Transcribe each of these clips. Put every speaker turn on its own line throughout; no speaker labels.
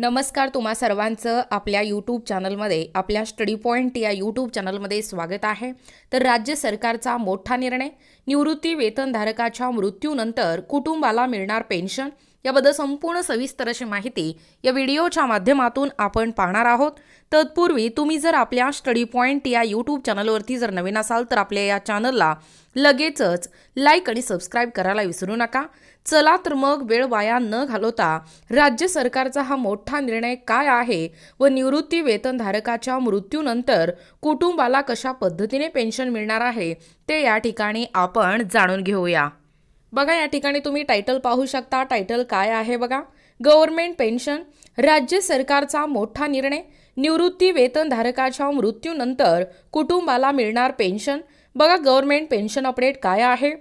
नमस्कार तुम्हा सर्वांचं आपल्या यूट्यूब चॅनलमध्ये आपल्या स्टडी पॉईंट या यूट्यूब चॅनलमध्ये स्वागत आहे. तर राज्य सरकारचा मोठा निर्णय निवृत्ती वेतनधारकाच्या मृत्यूनंतर कुटुंबाला मिळणार पेन्शन याबद्दल संपूर्ण सविस्तर अशी माहिती या व्हिडिओच्या माध्यमातून आपण पाहणार आहोत. तत्पूर्वी तुम्ही जर आपल्या स्टडी पॉईंट या यूट्यूब चॅनलवरती जर नवीन असाल तर आपल्या या चॅनलला लगेचच लाईक आणि सबस्क्राईब करायला विसरू नका. चला तर मग वेळ वाया न घालवता राज्य सरकारचा हा मोठा निर्णय काय आहे व निवृत्ती वेतनधारकाच्या मृत्यूनंतर कुटुंबाला कशा पद्धतीने पेन्शन मिळणार आहे ते या ठिकाणी आपण जाणून घेऊया. बघा या ठिकाणी तुम्ही टायटल पाहू शकता. टायटल काय आहे बघा? गव्हर्नमेंट पेन्शन राज्य सरकारचा मोठा निर्णय निवृत्ती वेतनधारकाच्या मृत्यूनंतर कुटुंबाला मिळणार पेन्शन बघा गव्हर्नमेंट पेन्शन अपडेट काय आहे?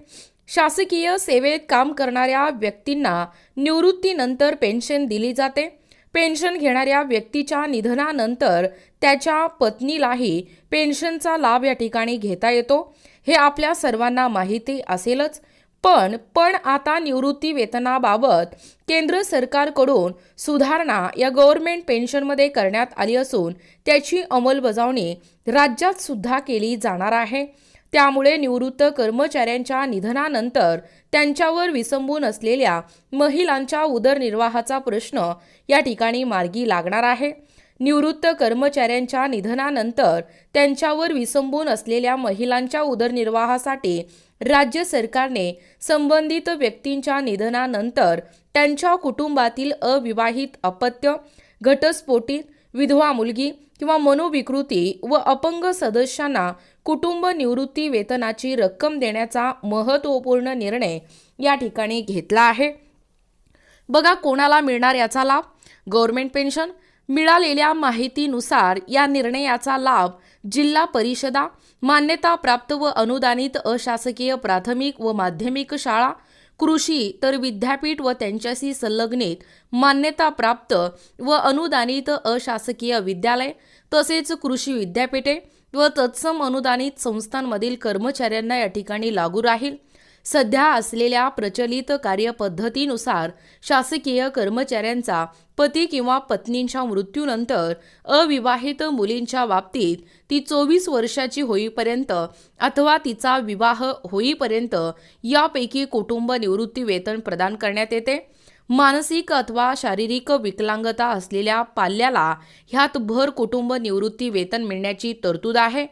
शासकीय सेवेत काम करणाऱ्या व्यक्तींना निवृत्तीनंतर पेन्शन दिली जाते. पेन्शन घेणाऱ्या व्यक्तीच्या निधनानंतर त्याच्या पत्नीलाही पेन्शनचा लाभ या ठिकाणी घेता येतो. हे आपल्या सर्वांना माहिती असेलच. पण पण आता निवृत्ती वेतनाबाबत केंद्र सरकारकडून सुधारणा या गव्हर्नमेंट पेन्शनमध्ये करण्यात आली असून त्याची अंमलबजावणी राज्यात सुद्धा केली जाणार आहे. त्यामुळे निवृत्त कर्मचाऱ्यांच्या निधनानंतर त्यांच्यावर विसंबून असलेल्या महिलांच्या उदरनिर्वाहाचा प्रश्न या ठिकाणी मार्गी लागणार आहे. निवृत्त कर्मचाऱ्यांच्या निधनानंतर त्यांच्यावर विसंबून असलेल्या महिलांच्या उदरनिर्वाहासाठी राज्य सरकारने संबंधित व्यक्तींच्या निधनानंतर त्यांच्या कुटुंबातील अविवाहित अपत्य घटस्फोटी विधवा मुलगी किंवा मनोविकृती व अपंग सदस्यांना कुटुंब निवृत्ती वेतनाची रक्कम देण्याचा महत्त्वपूर्ण निर्णय या ठिकाणी घेतला आहे. बघा कोणाला मिळणार याचा लाभ? गव्हर्मेंट पेन्शन मिळालेल्या माहितीनुसार या निर्णयाचा लाभ जिल्हा परिषदा मान्यताप्राप्त व अनुदानित अशासकीय प्राथमिक व माध्यमिक शाळा कृषी तर विद्यापीठ व त्यांच्याशी संलग्नित मान्यताप्राप्त व अनुदानित अशासकीय विद्यालय तसेच कृषी विद्यापीठे व तत्सम अनुदानित संस्थांमधील कर्मचाऱ्यांना या ठिकाणी लागू राहील. सध्या असलेल्या प्रचलित कार्यपद्धतीनुसार शासकीय कर्मचाऱ्यांचा पती किंवा पत्नींच्या मृत्यूनंतर अविवाहित मुलींच्या बाबतीत ती चोवीस वर्षाची होईपर्यंत अथवा तिचा विवाह होईपर्यंत यापैकी कुटुंब निवृत्ती वेतन प्रदान करण्यात येते. मानसिक अथवा शारीरिक विकलांगता असलेल्या पाल्याला ह्यात भर कुटुंब निवृत्ती वेतन मिळण्याची तरतूद आहे.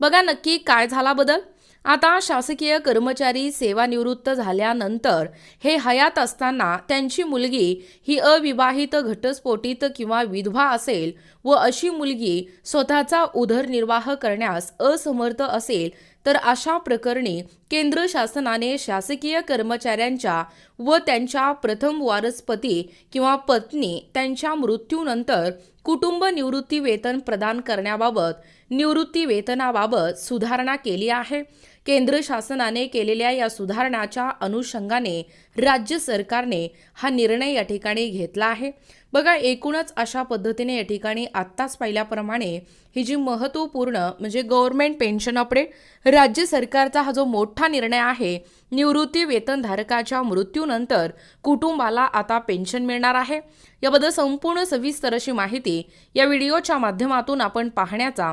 बघा नक्की काय झाला बदल? आता शासकीय कर्मचारी सेवानिवृत्त झाल्यानंतर हे हयात असताना त्यांची मुलगी ही अविवाहित घटस्फोटित किंवा विधवा असेल व अशी मुलगी स्वतःचा उदरनिर्वाह करण्यास असमर्थ असेल तर अशा प्रकरणी केंद्र शासनाने शासकीय कर्मचाऱ्यांच्या व त्यांच्या प्रथम वारसपती किंवा पत्नी त्यांच्या मृत्यूनंतर कुटुंब निवृत्ती वेतन प्रदान करण्याबाबत निवृत्ती वेतनाबाबत सुधारणा केली आहे. केंद्र शासनाने केलेल्या या सुधारणाच्या अनुषंगाने राज्य सरकारने हा निर्णय या ठिकाणी घेतला आहे. बघा एकूणच अशा पद्धतीने या ठिकाणी आत्ताच पाहिल्याप्रमाणे ही जी महत्त्वपूर्ण म्हणजे गव्हर्नमेंट पेन्शन अपडेट राज्य सरकारचा हा जो मोठा निर्णय आहे निवृत्ती वेतनधारकाच्या मृत्यूनंतर कुटुंबाला आता पेन्शन मिळणार आहे. याबद्दल संपूर्ण सविस्तर अशी माहिती या व्हिडिओच्या माध्यमातून आपण पाहण्याचा